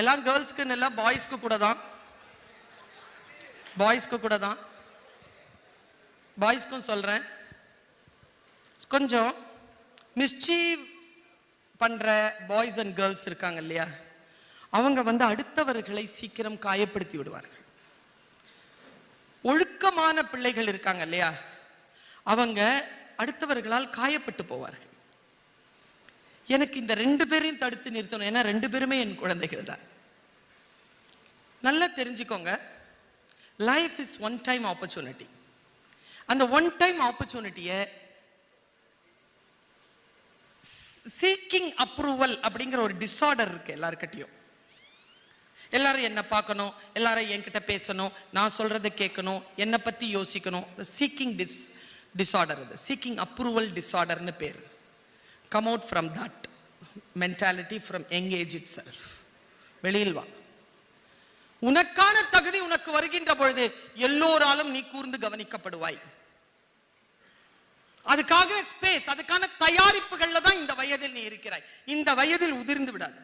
எல்லாம் கேர்ள்ஸ்க்கு இல்லை பாய்ஸ்க்கு கூட தான். பாய்ஸ்க்கு கூட தான். பாய்ஸ்க்கும் சொல்கிறேன் கொஞ்சம் மிஸ்சீவ் பண்ணுற பாய்ஸ் அண்ட் கேர்ள்ஸ் இருக்காங்க இல்லையா? அவங்க வந்து அடுத்தவர்களை சீக்கிரம் காயப்படுத்தி விடுவார்கள். ஒழுக்கமான பிள்ளைகள் இருக்காங்க இல்லையா? அவங்க அடுத்தவர்களால் காயப்பட்டு போவார்கள். எனக்கு இந்த ரெண்டு பேரையும் தடுத்து நிறுத்தணும். ஏன்னா ரெண்டு பேருமே என் குழந்தைகள் தான். நல்லா தெரிஞ்சுக்கோங்க. Life is one time opportunity அந்த ஒன் டைம் ஆப்பர்ச்சுனிட்டியை சீக்கிங் அப்ரூவல் அப்படிங்கிற ஒரு டிஸார்டர் இருக்கு எல்லாருக்கிட்டையும் எல்லாரும் என்ன பார்க்கணும்? எல்லாரும் என்கிட்ட பேசணும். நான் சொல்கிறத கேட்கணும். என்னை பத்தி யோசிக்கணும். சீக்கிங் டிஸ் டிஸார்டர் இது. சீக்கிங் அப்ரூவல் டிஸார்டர்னு பேர். Come out from that mentality from engage it self வெளியில் வா. உனக்கான தகுதி உனக்கு வருகின்ற பொழுது எல்லோராலும் நீ கூர்ந்து கவனிக்கப்படுவாய். அதுக்காக ஸ்பேஸ் அதுக்கான தயாரிப்புகள்ல தான் இந்த வயதில் நீ இருக்கிறாய். இந்த வயதில் உதிர்ந்து விடாது.